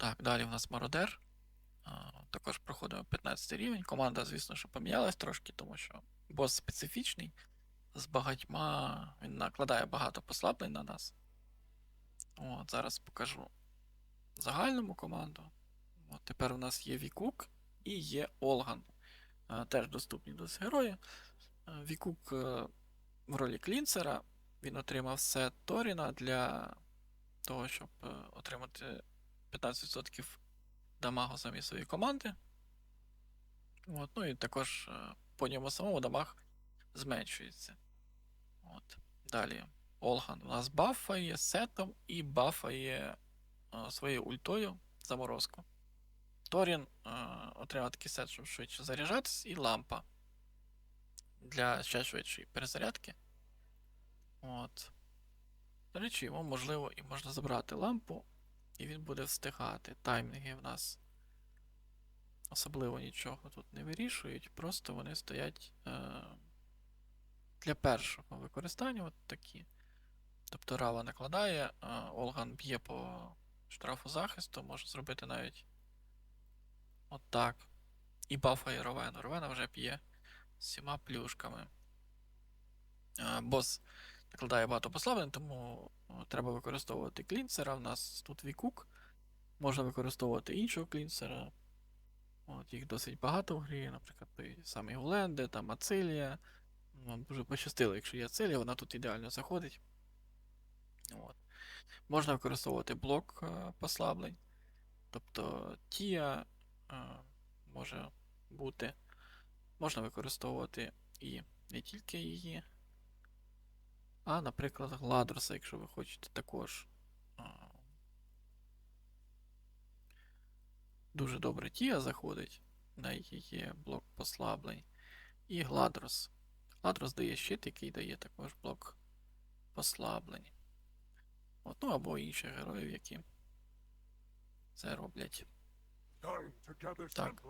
Так, далі в нас мародер. Також проходимо 15 рівень. Команда, звісно, що помінялась трошки, тому що бос специфічний. З багатьма він накладає багато послаблень на нас. От, зараз покажу загальному команду. От, тепер у нас є Вікук і є Олган. Теж доступні до герої. Вікук е, в ролі клінцера. Він отримав сет Торіна для того, щоб е, отримати 15% дамагу самі своєї команди. От, ну і також е, по ньому самому дамаг зменшується. От. Далі. Олган у нас бафає сетом і бафає е, своєю ультою заморозку. Торін е, отримав такий сет, щоб швидше заряджатись, і лампа для ще швидшої перезарядки. От. До речі, йому можливо і можна забрати лампу, і він буде встигати. Таймінги в нас особливо нічого тут не вирішують, просто вони стоять е, для першого використання от такі. Тобто Рава накладає, е, Олган б'є по штрафу захисту, може зробити навіть отак. І бафає Ровену. Ровена вже б'є всіма плюшками. Е, бос накладає багато послаблень, тому е, треба використовувати клінцера. У нас тут Вікук. Можна використовувати іншого клінцера. От, їх досить багато в грі, наприклад, той самий Гуленде, там Ацилія. Вам дуже пощастило, якщо є Ацилія, вона тут ідеально заходить. От. Можна використовувати блок е, послаблень. Тобто Тія е, може бути. Можна використовувати і не тільки її, а, наприклад, Гладроса, якщо ви хочете також. Дуже добре Тія заходить, в неї є блок послаблень. І Гладрос. Гладрос дає щит, який дає також блок послаблень. От, ну або інших героїв, які це роблять. Так.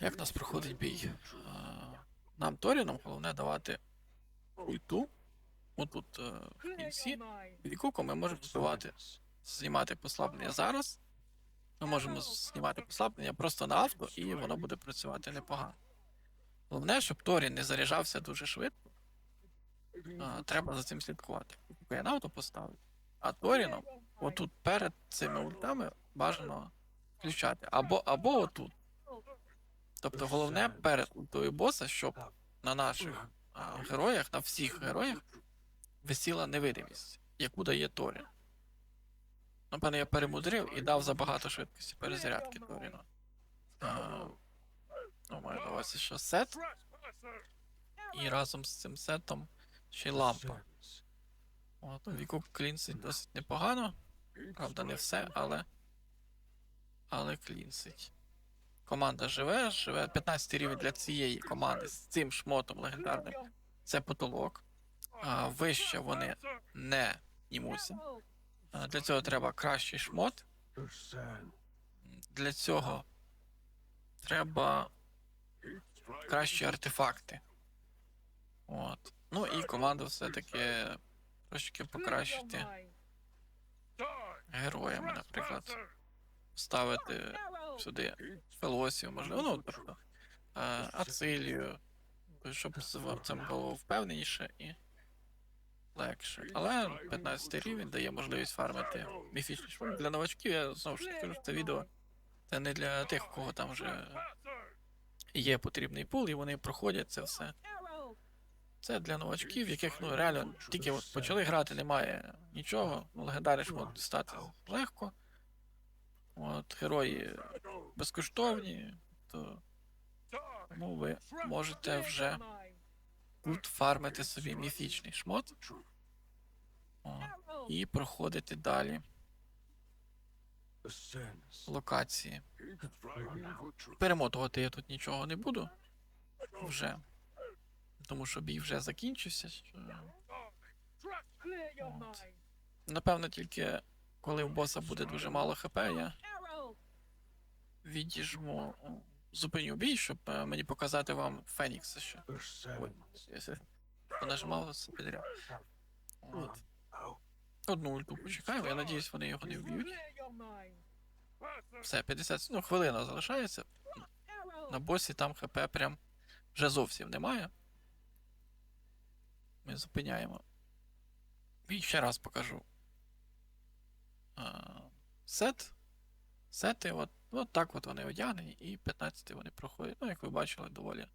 Як нас проходить бій? Нам Торіном головне давати ульту. Отут е, в кінці. Вікуку ми можемо вбивати, знімати послаблення зараз. Ми можемо знімати послаблення просто на авто, і воно буде працювати непогано. Головне, щоб Торін не заряджався дуже швидко. А, треба за цим слідкувати. Я на авто поставив. А Торіном, отут перед цими ультами бажано включати. Або, або отут. Тобто головне перед ультою боса, щоб на наших героях, на всіх героях висіла невидимість, яку дає Торін. Напевно, я перемудрив і дав забагато швидкості перезарядки Торіну. Ну, маю на увазі, що сет, і разом з цим сетом ще й лампа. От, ну, Віку клінсить досить непогано. Правда, не все, але. Але клінсить. Команда живе, живе 15 рівень для цієї команди з цим шмотом легендарним. Це потолок. А, вище вони не німуться. Для цього треба кращий шмот. Для цього треба кращі артефакти. От. Ну і команду все-таки трошки покращити героями, наприклад. Ставити сюди Фелосію, можливо, ну, тобто е, Ацилію, щоб це було впевненіше і легше. Але 15 рівень дає можливість фармити міфічний шмот. Для новачків я знову ж таки кажу, це відео. Це не для тих, у кого там вже є потрібний пул, і вони проходять це все. Це для новачків, яких ну реально тільки от почали грати, немає нічого. Ну, легендарний шмот стати легко. От, герої безкоштовні, то тому ви можете вже тут фармити собі міфічний шмот о, і проходити далі локації. Перемотувати я тут нічого не буду вже. Тому що бій вже закінчився. що- Напевно, тільки коли у боса буде дуже мало хп, я відіжму, зупиню бій, щоб е, мені показати вам Фенікса ще. Ой, я понажимав підряд. От. Одну ульту почекаємо, я надіюсь, вони його не вб'ють. Все, 50, ну, хвилина залишається. На босі там ХП прям вже зовсім немає. Ми зупиняємо. І ще раз покажу. А, сет. Сети, от, от так от вони одягнені, і 15 вони проходять. Ну, як ви бачили, доволі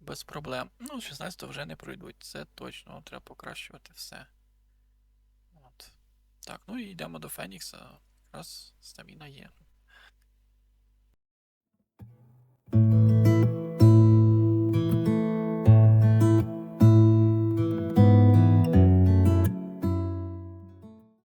без проблем. Ну, 16 вже не пройдуть. Це точно, треба покращувати все. От. Так, ну і йдемо до Фенікса. Якраз стаміна є.